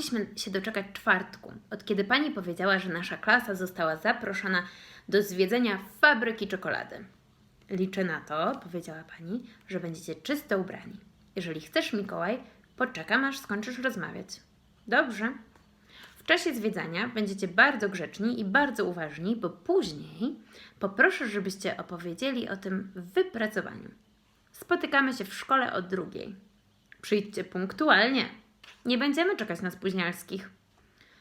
Mogliśmy się doczekać czwartku, od kiedy pani powiedziała, że nasza klasa została zaproszona do zwiedzenia fabryki czekolady. Liczę na to, powiedziała pani, że będziecie czysto ubrani. Jeżeli chcesz, Mikołaj, poczekam, aż skończysz rozmawiać. Dobrze. W czasie zwiedzania będziecie bardzo grzeczni i bardzo uważni, bo później poproszę, żebyście opowiedzieli o tym wypracowaniu. Spotykamy się w szkole o drugiej. Przyjdźcie punktualnie. Nie będziemy czekać na spóźnialskich.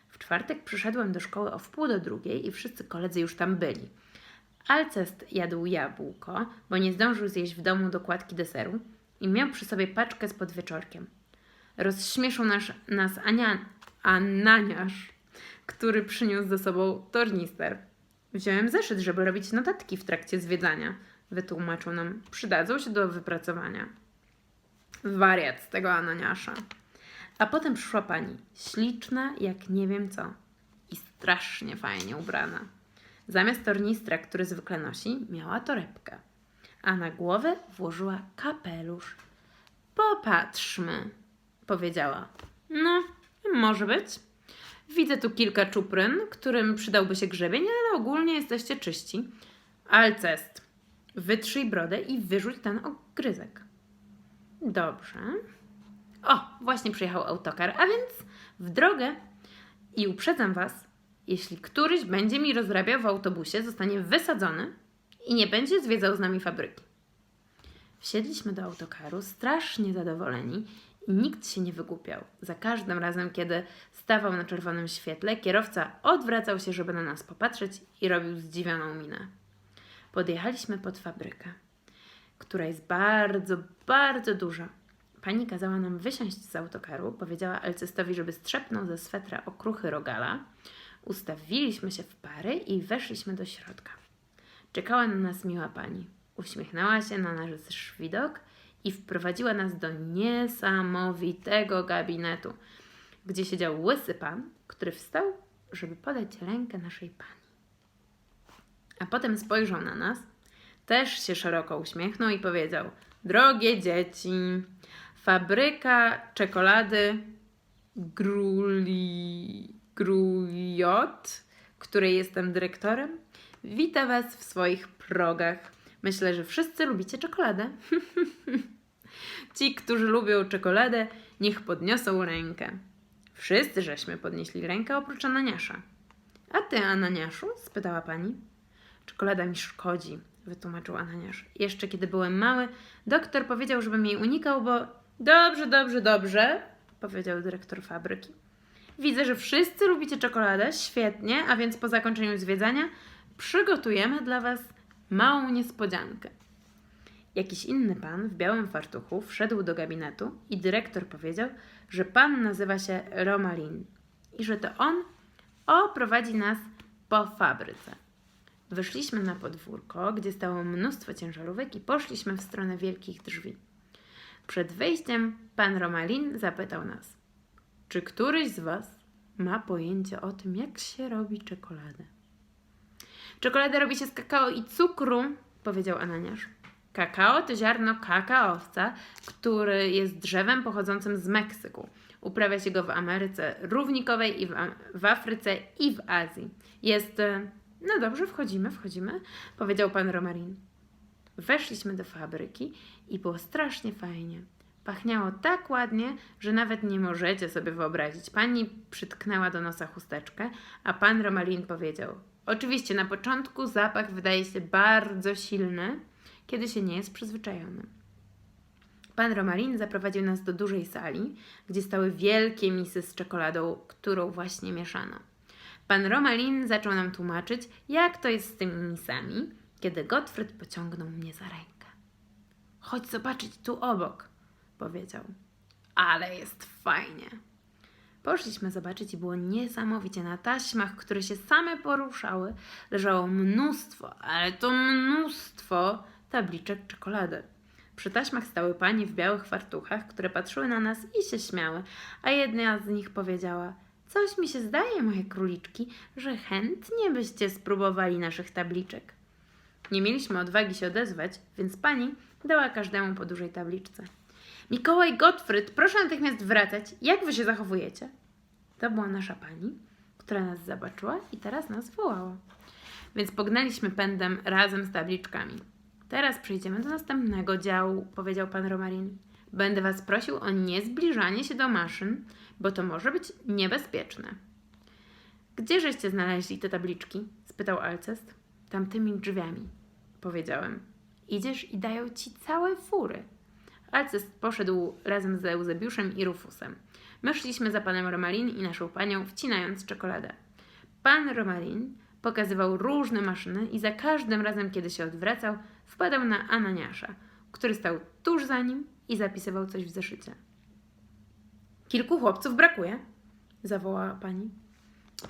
W czwartek przyszedłem do szkoły o wpół do drugiej i wszyscy koledzy już tam byli. Alcest jadł jabłko, bo nie zdążył zjeść w domu dokładki deseru i miał przy sobie paczkę z podwieczorkiem. Rozśmieszył nas, nas Ania, Ananiasz, który przyniósł ze sobą tornister. Wziąłem zeszyt, żeby robić notatki w trakcie zwiedzania. Wytłumaczył nam, przydadzą się do wypracowania. Wariat z tego Ananiasza. A potem przyszła pani, śliczna jak nie wiem co i strasznie fajnie ubrana. Zamiast tornistra, który zwykle nosi, miała torebkę, a na głowę włożyła kapelusz. Popatrzmy, powiedziała. No, może być. Widzę tu kilka czupryn, którym przydałby się grzebień, ale ogólnie jesteście czyści. Alcest, wytrzyj brodę i wyrzuć ten ogryzek. Dobrze. O, właśnie przyjechał autokar, a więc w drogę. I uprzedzam Was, jeśli któryś będzie mi rozrabiał w autobusie, zostanie wysadzony i nie będzie zwiedzał z nami fabryki. Wsiedliśmy do autokaru strasznie zadowoleni i nikt się nie wygłupiał. Za każdym razem, kiedy stawał na czerwonym świetle, kierowca odwracał się, żeby na nas popatrzeć i robił zdziwioną minę. Podjechaliśmy pod fabrykę, która jest bardzo, bardzo duża. Pani kazała nam wysiąść z autokaru, powiedziała Alcestowi, żeby strzepnął ze swetra okruchy rogala. Ustawiliśmy się w pary i weszliśmy do środka. Czekała na nas miła pani. Uśmiechnęła się na nasz widok i wprowadziła nas do niesamowitego gabinetu, gdzie siedział łysy pan, który wstał, żeby podać rękę naszej pani. A potem spojrzał na nas, też się szeroko uśmiechnął i powiedział: Drogie dzieci, fabryka czekolady Gruli, Gruliot, której jestem dyrektorem, wita Was w swoich progach. Myślę, że wszyscy lubicie czekoladę. Ci, którzy lubią czekoladę, niech podniosą rękę. Wszyscy żeśmy podnieśli rękę oprócz Ananiasza. A ty, Ananiaszu? spytała pani. Czekolada mi szkodzi, wytłumaczył Ananiasz. Jeszcze kiedy byłem mały, doktor powiedział, żebym jej unikał, bo dobrze, dobrze, dobrze, powiedział dyrektor fabryki. Widzę, że wszyscy lubicie czekoladę, świetnie, a więc po zakończeniu zwiedzania przygotujemy dla Was małą niespodziankę. Jakiś inny pan w białym fartuchu wszedł do gabinetu i dyrektor powiedział, że pan nazywa się Romalin i że to on oprowadzi nas po fabryce. Wyszliśmy na podwórko, gdzie stało mnóstwo ciężarówek i poszliśmy w stronę wielkich drzwi. Przed wejściem pan Romalin zapytał nas, czy któryś z Was ma pojęcie o tym, jak się robi czekoladę? Czekoladę robi się z kakao i cukru, powiedział Ananiasz. Kakao to ziarno kakaowca, który jest drzewem pochodzącym z Meksyku. Uprawia się go w Ameryce równikowej i w, w Afryce i w Azji. Jest. e, No dobrze, wchodzimy, wchodzimy, powiedział pan Romarin. Weszliśmy do fabryki i było strasznie fajnie. Pachniało tak ładnie, że nawet nie możecie sobie wyobrazić. Pani przytknęła do nosa chusteczkę, a pan Romalin powiedział: Oczywiście na początku zapach wydaje się bardzo silny, kiedy się nie jest przyzwyczajonym. Pan Romalin zaprowadził nas do dużej sali, gdzie stały wielkie misy z czekoladą, którą właśnie mieszano. Pan Romalin zaczął nam tłumaczyć, jak to jest z tymi misami, kiedy Gottfried pociągnął mnie za rękę. Chodź zobaczyć tu obok, powiedział. Ale jest fajnie. Poszliśmy zobaczyć i było niesamowicie. Na taśmach, które się same poruszały, leżało mnóstwo, ale to mnóstwo tabliczek czekolady. Przy taśmach stały panie w białych fartuchach, które patrzyły na nas i się śmiały, a jedna z nich powiedziała: Coś mi się zdaje, moje króliczki, że chętnie byście spróbowali naszych tabliczek. Nie mieliśmy odwagi się odezwać, więc pani dała każdemu po dużej tabliczce. Mikołaj Gottfried, proszę natychmiast wracać. Jak wy się zachowujecie? To była nasza pani, która nas zobaczyła i teraz nas wołała. Więc pognaliśmy pędem razem z tabliczkami. Teraz przejdziemy do następnego działu, powiedział pan Romarin. Będę was prosił o niezbliżanie się do maszyn, bo to może być niebezpieczne. Gdzie żeście znaleźli te tabliczki? spytał Alcest. Tamtymi drzwiami, powiedziałem. Idziesz i dają ci całe fury. Alcest poszedł razem z Eusebiuszem i Rufusem. My szliśmy za panem Romarin i naszą panią, wcinając czekoladę. Pan Romarin pokazywał różne maszyny i za każdym razem, kiedy się odwracał, wpadał na Ananiasza, który stał tuż za nim i zapisywał coś w zeszycie. Kilku chłopców brakuje, zawołała pani.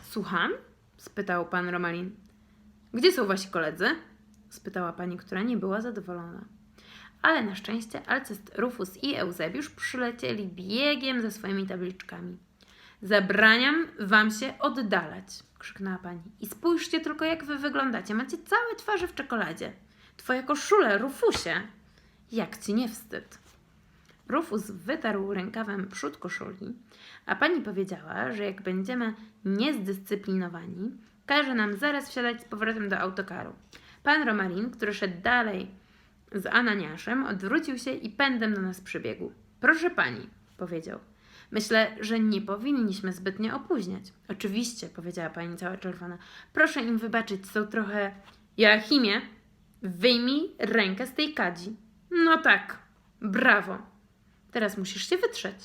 Słucham? spytał pan Romalin. Gdzie są wasi koledzy? Spytała pani, która nie była zadowolona. Ale na szczęście Alcest, Rufus i Eusebiusz przylecieli biegiem ze swoimi tabliczkami. Zabraniam wam się oddalać, krzyknęła pani. I spójrzcie tylko, jak wy wyglądacie. Macie całe twarze w czekoladzie. Twoja koszule, Rufusie. Jak ci nie wstyd? Rufus wytarł rękawem przód koszuli, a pani powiedziała, że jak będziemy niezdyscyplinowani, każe nam zaraz wsiadać z powrotem do autokaru. Pan Romarin, który szedł dalej z Ananiaszem, odwrócił się i pędem do nas przybiegł. Proszę pani, powiedział. Myślę, że nie powinniśmy zbytnio opóźniać. Oczywiście, powiedziała pani cała czerwona. Proszę im wybaczyć, są trochę... Joachimie, wyjmij rękę z tej kadzi. No tak, brawo. Teraz musisz się wytrzeć.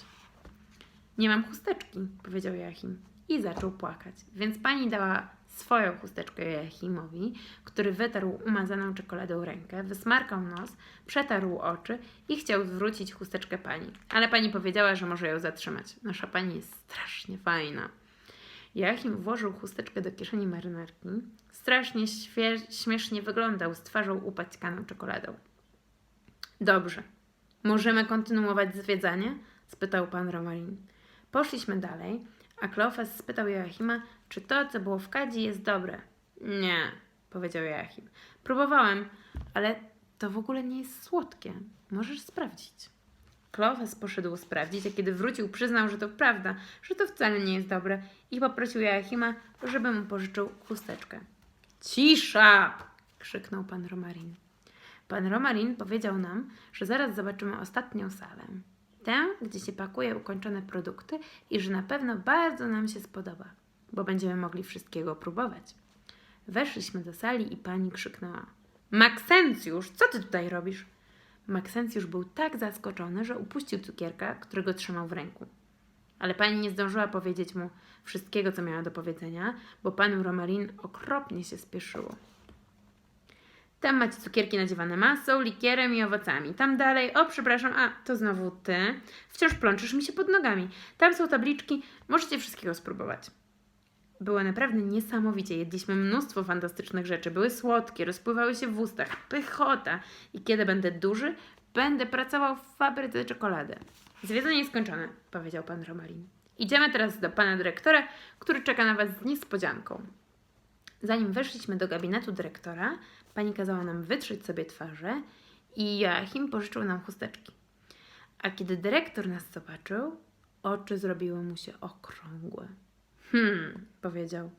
Nie mam chusteczki, powiedział Joachim i zaczął płakać. Więc pani dała swoją chusteczkę Joachimowi, który wytarł umazaną czekoladą rękę, wysmarkał nos, przetarł oczy i chciał zwrócić chusteczkę pani. Ale pani powiedziała, że może ją zatrzymać. Nasza pani jest strasznie fajna. Joachim włożył chusteczkę do kieszeni marynarki. Strasznie śmiesznie wyglądał z twarzą upaćkaną czekoladą. Dobrze. Możemy kontynuować zwiedzanie? spytał pan Romarin. Poszliśmy dalej, a Kleofas spytał Joachima, czy to, co było w kadzi, jest dobre. Nie, powiedział Joachim. Próbowałem, ale to w ogóle nie jest słodkie. Możesz sprawdzić. Kleofas poszedł sprawdzić, a kiedy wrócił, przyznał, że to prawda, że to wcale nie jest dobre i poprosił Joachima, żeby mu pożyczył chusteczkę. Cisza! krzyknął pan Romarin. Pan Romarin powiedział nam, że zaraz zobaczymy ostatnią salę. Tę, gdzie się pakuje ukończone produkty i że na pewno bardzo nam się spodoba, bo będziemy mogli wszystkiego próbować. Weszliśmy do sali i pani krzyknęła: Maksencjusz, co ty tutaj robisz? Maksencjusz był tak zaskoczony, że upuścił cukierka, którego trzymał w ręku. Ale pani nie zdążyła powiedzieć mu wszystkiego, co miała do powiedzenia, bo panu Romarin okropnie się spieszyło. Tam macie cukierki nadziewane masą, likierem i owocami. Tam dalej, o przepraszam, a to znowu ty. Wciąż plączysz mi się pod nogami. Tam są tabliczki, możecie wszystkiego spróbować. Było naprawdę niesamowicie. Jedliśmy mnóstwo fantastycznych rzeczy. Były słodkie, rozpływały się w ustach. Pychota. I kiedy będę duży, będę pracował w fabryce czekolady. Zwiedzanie jest skończone, powiedział pan Romalin. Idziemy teraz do pana dyrektora, który czeka na was z niespodzianką. Zanim weszliśmy do gabinetu dyrektora, pani kazała nam wytrzeć sobie twarze i Joachim pożyczył nam chusteczki. A kiedy dyrektor nas zobaczył, oczy zrobiły mu się okrągłe. Hmm, powiedział.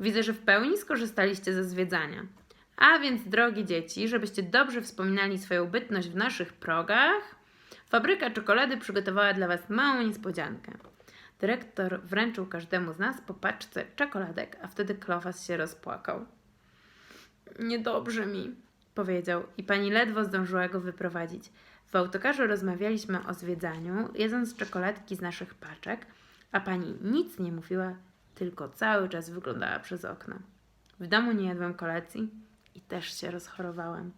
Widzę, że w pełni skorzystaliście ze zwiedzania. A więc, drogie dzieci, żebyście dobrze wspominali swoją bytność w naszych progach, fabryka czekolady przygotowała dla Was małą niespodziankę. Dyrektor wręczył każdemu z nas po paczce czekoladek, a wtedy Klofas się rozpłakał. Niedobrze mi, powiedział i pani ledwo zdążyła go wyprowadzić. W autokarze rozmawialiśmy o zwiedzaniu, jedząc czekoladki z naszych paczek, a pani nic nie mówiła, tylko cały czas wyglądała przez okno. W domu nie jadłem kolacji i też się rozchorowałem.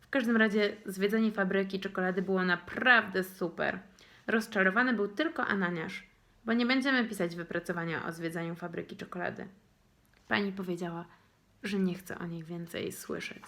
W każdym razie zwiedzanie fabryki czekolady było naprawdę super. Rozczarowany był tylko Ananiasz, bo nie będziemy pisać wypracowania o zwiedzaniu fabryki czekolady. Pani powiedziała, że nie chce o niej więcej słyszeć.